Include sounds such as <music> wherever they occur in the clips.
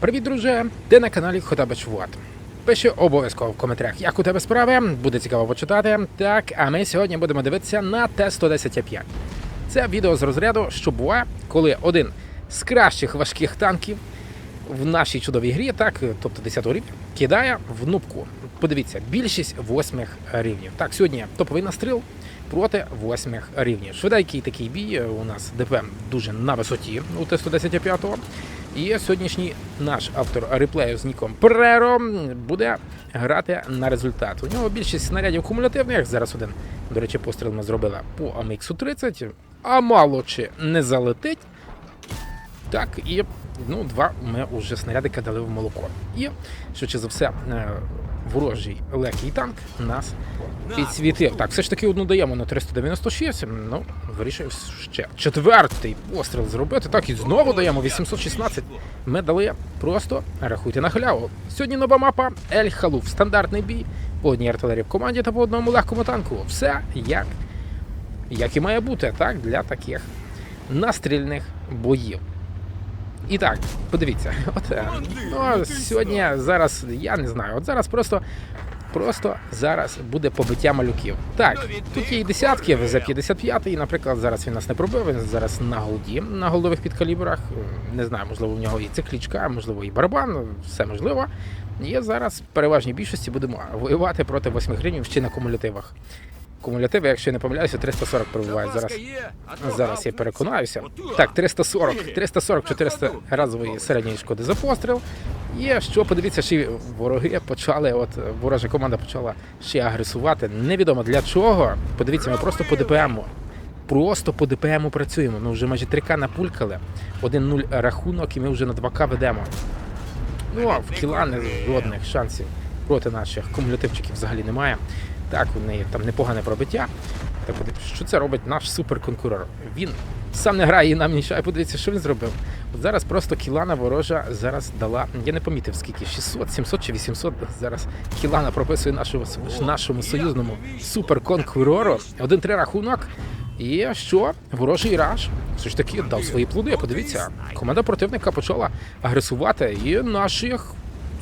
Привіт, друже! Ти на каналі Хотабич Влад. Пиши обов'язково в коментарях, як у тебе справи, буде цікаво почитати. Так, а ми сьогодні будемо дивитися на Т-110А5. Це відео з розряду, що буває, коли один з кращих важких танків в нашій чудовій грі, так, тобто 10 рівня, кидає в нубку. Подивіться, більшість восьмих рівнів. Так, сьогодні топовий настріл проти восьмих рівнів. Швиденький такий бій у нас ДПМ дуже на висоті у Т-110-5. І сьогоднішній наш автор реплею з ніком Преро буде грати на результат. У нього більшість снарядів кумулятивних. Зараз один, до речі, постріл ми зробили по амx 30 а мало чи не залетить. Так, і ну, два ми вже снаряди кидали в молоко. І, швидше за все, е, ворожий легкий танк нас підсвітив. Так, все ж таки одну даємо на 396. Ну, вирішив ще четвертий постріл зробити. Так, і знову даємо 816. Ми дали просто рахуйте на халяву. Сьогодні нова мапа Ель Халуф. Стандартний бій. По одній артилерії в команді та по одному легкому танку. Все як, як і має бути, так, для таких настрільних боїв. І так, подивіться, <laughs> от е, ну, сьогодні зараз, я не знаю, от зараз просто. Просто зараз буде побиття малюків. Так, тут є і десятки, за 55 і, наприклад, зараз він нас не пробив, він зараз на голді, на голдових підкалібрах. Не знаю, можливо, в нього і циклічка, можливо, і барабан, все можливо. І зараз в переважній більшості будемо воювати проти 8 гривень ще на кумулятивах. Кумулятиви, якщо я не помиляюся, 340 пробувають зараз. Зараз я переконаюся. Так, 340, 340 400 разової середньої шкоди за постріл. І що подивіться, ще вороги почали, от ворожа команда почала ще агресувати. Невідомо для чого. Подивіться, ми просто по ДПМу. Просто по ДПМу працюємо. Ми вже майже 3К напулькали. 1-0 рахунок, і ми вже на 2К ведемо. Ну, а в кіла не жодних шансів проти наших кумулятивчиків взагалі немає. Так, у неї там непогане пробиття. Подивіться, що це робить наш суперконкурор? Він сам не грає і нам мішає. Подивіться, що він зробив. От зараз просто кілана ворожа зараз дала. Я не помітив скільки 600, 700 чи 800 зараз кілана прописує нашому, нашому союзному суперконкурору. Один-три рахунок. І що? Ворожий раш все ж таки дав свої плоди. Подивіться, команда противника почала агресувати, і наших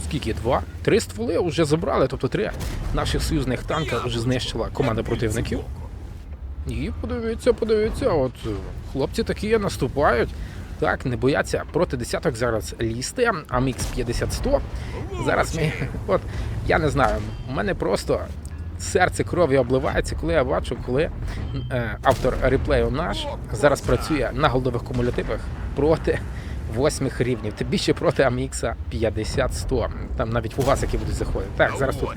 скільки? Два? Три стволи вже забрали, тобто три наших союзних танка вже знищила команда противників. І подивіться, подивіться, от е, хлопці такі наступають. Так, не бояться проти десяток зараз лізти, амx 50-100. Зараз ми, <laughs> от я не знаю, у мене просто серце кров'ю обливається, коли я бачу, коли е, автор реплею наш зараз працює на голдових кумулятивах проти восьмих рівнів. Тим більше проти AMX 50-100. Там навіть фугасики будуть заходити. Так, зараз тут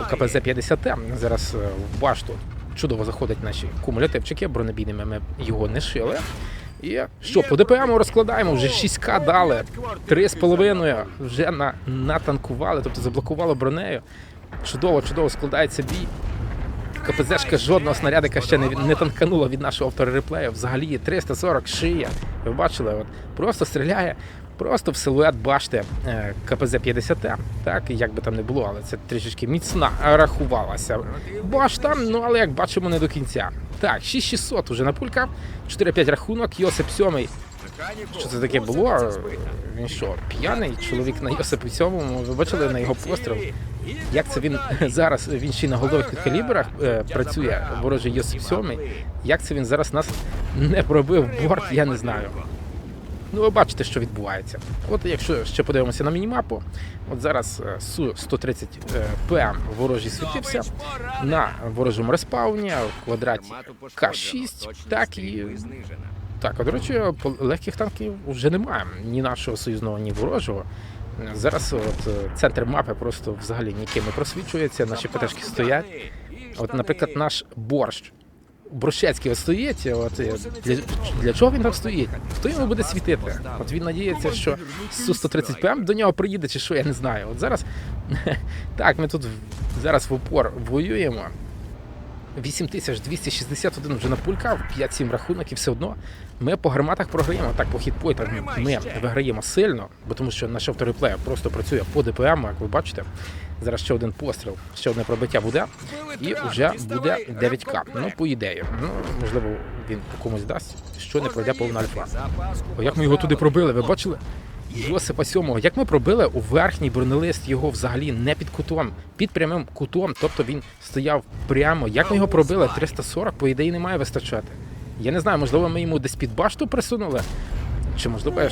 у КПЗ 50 зараз е, в башту чудово заходять наші кумулятивчики, бронебійними ми його не шили. І що, по ДПМу розкладаємо, вже 6К дали, 3,5 вже на, натанкували, тобто заблокувало бронею. Чудово, чудово складається бій. КПЗшка жодного снарядика ще не, не танканула від нашого автореплею. Взагалі 340 шия. Ви бачили, от просто стріляє просто в силует башти е, КПЗ-50. Так, як би там не було, але це трішечки міцна рахувалася. Башта, ну але як бачимо, не до кінця. Так, 6600 уже на пулька, 4-5 рахунок, Йосип 7 що це таке було? Він що, п'яний чоловік на Йосипу 7 Ви бачили на його постріл? Як це він <laughs> зараз він ще на голдових підкалібрах е, працює ворожий Йосип 7 Як це він зараз нас <laughs> не пробив борт, я не знаю. Ну, ви бачите, що відбувається. От якщо ще подивимося на мінімапу, от зараз е, Су-130 е, ПМ ворожий світився на ворожому респауні в квадраті К6, так і так, а до речі, легких танків вже немає. Ні нашого союзного, ні ворожого. Зараз от е, центр мапи просто взагалі ніким не просвічується, наші ПТшки стоять. От, наприклад, наш борщ. Борщецький от стоїть, от е, для, для чого він там стоїть? Хто йому буде світити? От він надіється, що Су-130 ПМ до нього приїде, чи що, я не знаю. От зараз <laughs> так, ми тут зараз в упор воюємо. 8261 вже напулькав, 5-7 рахунок і все одно ми по гарматах програємо. Так, по хітпойтах ми виграємо сильно, бо тому що наш автореплей просто працює по ДПМ, як ви бачите. Зараз ще один постріл, ще одне пробиття буде, і вже буде 9К. Ну, по ідеї. Ну, можливо, він по комусь дасть, що не пройде повна альфа. О, як ми його туди пробили, ви бачили? Йосипа Сьомого. Як ми пробили у верхній бронелист його взагалі не під кутом, під прямим кутом. Тобто він стояв прямо. Як ми його пробили? 340, по ідеї, не має вистачати. Я не знаю, можливо, ми йому десь під башту присунули. Чи можливо я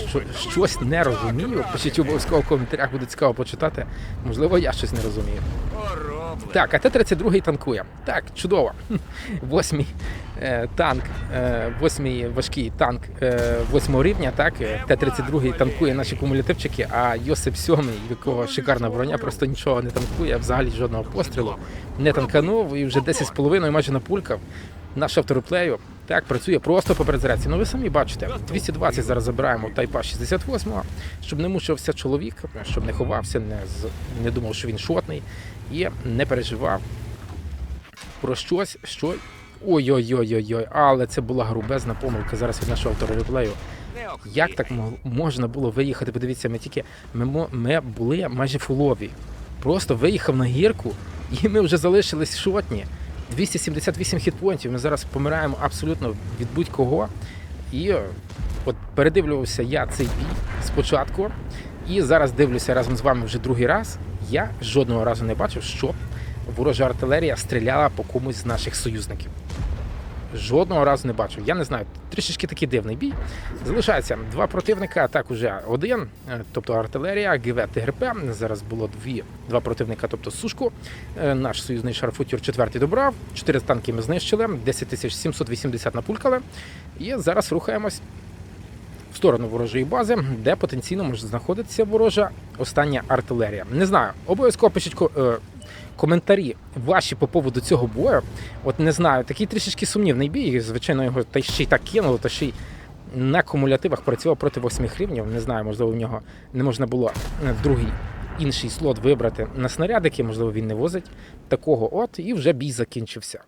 щось не розумію? Пишіть обов'язково в коментарях, буде цікаво почитати. Можливо, я щось не розумію. Так, а Т-32 танкує. Так, чудово. <laughs> Восьмий е, танк, е, восьмий важкий танк е, восьмого рівня, так, е, Т-32 танкує наші кумулятивчики, а Йосип Сьомий, в якого шикарна броня, просто нічого не танкує, взагалі жодного пострілу. Не танканув і вже 10,5 майже напулькав. Наш автореплею так працює просто по перезарядці. Ну ви самі бачите, 220 зараз забираємо тайпа 68-го, щоб не мучився чоловік, щоб не ховався, не, не думав, що він шотний, і не переживав про щось, що. Ой-ой-ой-ой-ой, але це була грубезна помилка зараз від нашого автореплею. Як так мо- можна було виїхати? Подивіться, ми тільки ми, ми були майже фулові. Просто виїхав на гірку, і ми вже залишились шотні. 278 хітпоінтів. Ми зараз помираємо абсолютно від будь-кого. І е, от передивлювався я цей бій спочатку, і зараз дивлюся разом з вами вже другий раз. Я жодного разу не бачив, що ворожа артилерія стріляла по комусь з наших союзників. Жодного разу не бачив. Я не знаю, трішечки такий дивний бій. Залишається два противника, так уже один, е, тобто артилерія, ГВ ТГРП. Зараз було дві, два противника, тобто Сушку. Е, Наш союзний шарфутір четвертий добрав. Чотири танки ми знищили, 10 780 напулькали. І зараз рухаємось в сторону ворожої бази, де потенційно може знаходитися ворожа остання артилерія. Не знаю, обов'язково пишіть е, коментарі ваші по поводу цього бою. От не знаю, такий трішечки сумнівний бій. Звичайно, його та ще й так кинуло, та ще й на кумулятивах працював проти восьмих рівнів. Не знаю, можливо, в нього не можна було е, другий інший слот вибрати на снарядики, можливо, він не возить такого. От, і вже бій закінчився.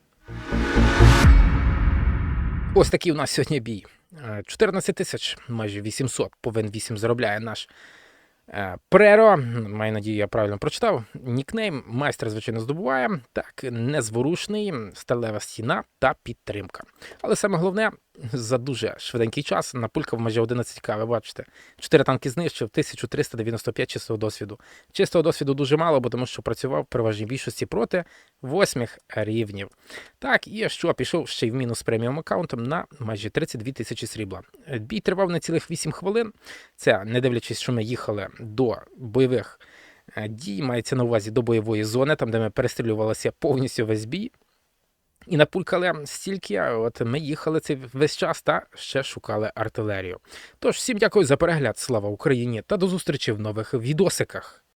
Ось такий у нас сьогодні бій. Е, 14 тисяч, майже 800 по Вен 8 заробляє наш е, Преро. Маю надію, я правильно прочитав. Нікнейм майстер, звичайно, здобуває. Так, незворушний, сталева стіна та підтримка. Але саме головне, за дуже швиденький час напулькав майже 11к, ви бачите. Чотири танки знищив, 1395 чистого досвіду. Чистого досвіду дуже мало, бо тому що працював в переважній більшості проти восьмих рівнів. Так, і що пішов ще й в мінус преміум аккаунтом на майже 32 тисячі срібла. Бій тривав на цілих 8 хвилин. Це не дивлячись, що ми їхали до бойових е, дій, мається на увазі до бойової зони, там де ми перестрілювалися повністю весь бій. І напулькали стільки, от ми їхали цей весь час та ще шукали артилерію. Тож всім дякую за перегляд. Слава Україні та до зустрічі в нових відосиках.